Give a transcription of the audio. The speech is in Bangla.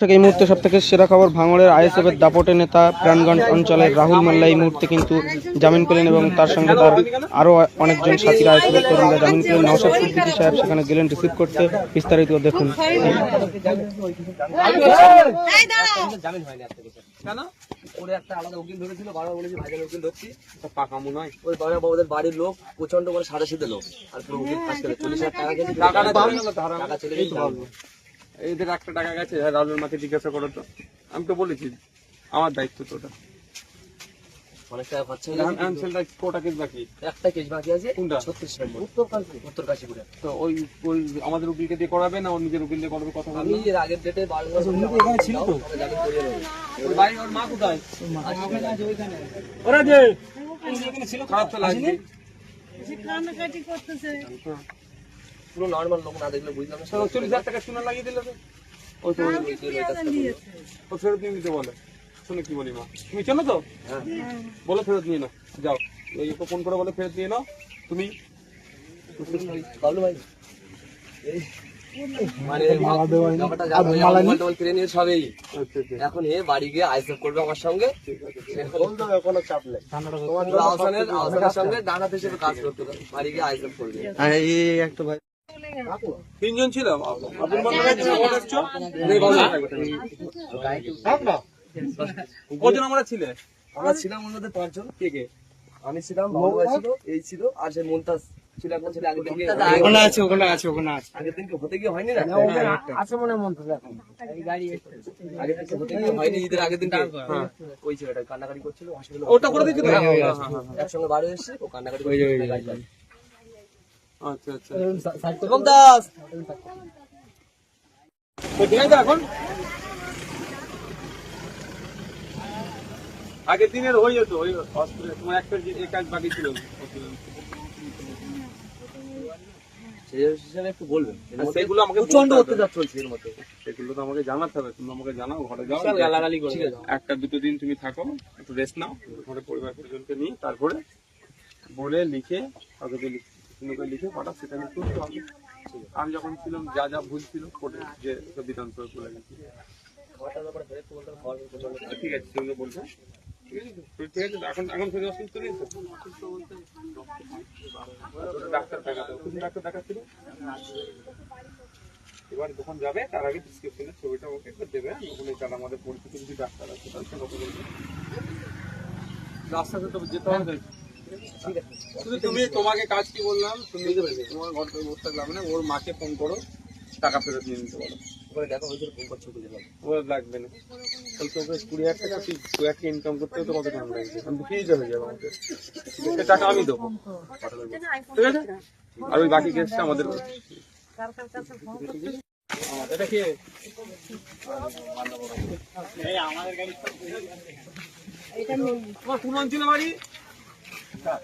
থেকে এই মুহূর্তে সব থেকে সেরা খবর ভাঙড়ের আইএসএফ এর দাপটে নেতা প্রাণগঞ্জ অঞ্চলের রাহুল মাল্লা এই মুহূর্তে কিন্তু জামিন পেলেন এবং তার সঙ্গে তার আরও অনেকজন সাথীরা আইএসএফ এর কর্মীরা জামিন পেলেন। নওশাদ সিদ্দিকী সাহেব সেখানে গেলেন রিসিভ করতে। বিস্তারিত দেখুন। জামিন হয়নি আজকে কেন? ওরে একটা আলাদা উকিল ধরেছিল বারবার বলেছি ভাইজান উকিল ধরছি। পাকা মনে হয় ওই বাবা বাবাদের বাড়ির লোক প্রচণ্ড করে সাদা সিধে লোক। আর পুরো উকিল ফাঁস করে চল্লিশ হাজার টাকা। টাকা চলে। এদের একটা টাকা গেছে হ্যাঁ রাহুলের মাকে জিজ্ঞাসা করো তো। আমি তো বলেছি আমার দায়িত্ব তো ওটা। অনেক টাকা খরচা হয়ে কোটা কেস বাকি? একটা কেস বাকি আছে কোনটা? ছত্রিশ নম্বর। উত্তর কাশী উত্তর কাশীপুরে। তো ওই ওই আমাদের উকিলকে দিয়ে করাবে না ওর নিজের উকিল দিয়ে করবে কথা আমি এর আগের ডেটে বারো এখানে ছিল তো? জামিন ওর মা কোথায়? ওরা যে খারাপ তো কান্নাকাটি করতেছে। পুরো নর্মাল লোক না দেখলে বুঝলাম না চল্লিশ হাজার টাকা শুনে লাগিয়ে দিলে তো। ওই তো ও ফেরত নিয়ে নিতে বলে? শুনে কি বলি মা তুমি চেনো তো? হ্যাঁ। বলো ফেরত নিয়ে নাও যাও। ওই ওকে ফোন করে বলে ফেরত নিয়ে নাও। তুমি? ভাই এই মানে এই আচ্ছা আচ্ছা। এখন এ বাড়ি গিয়ে আইসেফ করবে আমার সঙ্গে। কোনো চাপ নেই। সঙ্গে ডানাত হিসেবে কাজ করতে বাড়ি গিয়ে আইসেফ করবে। ছিল আপন বন্ধু ছিল? দেখছ? কজন আমরা ছিলে? আমরা ছিলাম মধ্যে পাঁচজন। কে কে? আমি ছিলাম বাবু ছিল এই ছিল আর সে মুমতাজ ছিল আগের দিনকে ওখানে আছে ওখানে আছে ওখানে আছে। আগের দিনকে হতে গিয়ে হয়নি না? আছে মনে মন্ত্র আগের দিনকে হতে গিয়ে হয়নি ঈদের আগের দিনকে। হ্যাঁ। ওই ছেলেটা কান্নাকাটি করছিল হসপিটালে ওটা করে দিয়েছিল হ্যাঁ, হ্যাঁ, হ্যাঁ, হ্যাঁ। একসঙ্গে বাড়ি এসেছে ও কান্নাকাটি চালায়। আচ্ছা আচ্ছা। এখন। আগের দিনের হয়ে যেত ওই তোমার একটা যে- কাজ বাকি ছিল। একটু বলবেন। সেগুলো আমাকে প্রচণ্ড অত্যাচার চলছে এর মধ্যে। সেগুলো তো আমাকে জানাতে হবে। তুমি আমাকে জানাও ঘরে যাও। গালাগালি করে। একটা দুটো দিন তুমি থাকো একটু রেস্ট নাও। ঘরে পরিবার পরিজনকে নিয়ে তারপরে বলে লিখে কাগজে লিখে সুন্দর লিখে পাঠাও, সেটা আমি করতে হবে আমি যখন ছিলাম, যা যা ভুল ছিল, কোর্টে যে প্রয়োগ করে গেছি। ফেরত প্রচণ্ড চাপ। ঠিক আছে সেগুলো বলব ঠিক আছে, এখন এখন থেকে অসুস্থ নেই ডাক্তার দেখাতে। কোন ডাক্তার এবার যখন যাবে, তার আগে প্রেসক্রিপশনের ছবিটা ওকে একবার দেবে। ওখানে যারা আমাদের পরিচিত কিছু ডাক্তার আছে তার সঙ্গে রাস্তাতে তো যেতে হবে। শুধু তুমি তোমাকে কাজ কি বললাম? তুমি তোমার ঘর থেকে বসে থাকলে হবে না ওর মাকে ফোন করো টাকা ফেরত নিয়ে নিতে বলো। ওখানে দেখা হয়েছিল ফোন করছে খুঁজে পাবো। ওর লাগবে না। তাহলে তোকে কুড়ি হাজার টাকা তুই দু একটা ইনকাম করতে তো কত টাকা লাগবে আমি ফ্রিজে হয়ে যাবে একটা টাকা আমি দেবো। ঠিক আছে? আর ওই বাকি কেসটা আমাদের এটা কি? তোমার কোন অঞ্চলে বাড়ি? か。